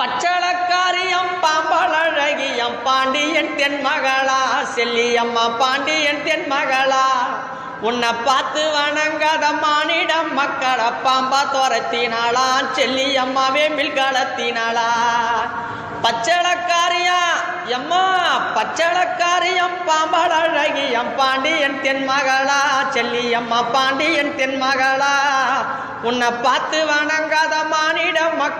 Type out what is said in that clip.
பச்சளக்காரியம் பாம்பழகியம் பாண்டியன் தென்மகளா செல்லியம்மா பாண்டியன் தென் மகளா உன்னை பார்த்து வணங்காத மானிடம் மக்களை பாம்பா துரத்தினாளா செல்லியம்மாவே மில்கலத்தினாளா பச்சளக்காரியா எம்மா பச்சளக்காரியம் பாம்பழகியம் பாண்டியன் தென் மகளா செல்லியம்மா பாண்டியன் தென் மகளா உன்னை பார்த்து வணங்காத மானிடம் மக்கள்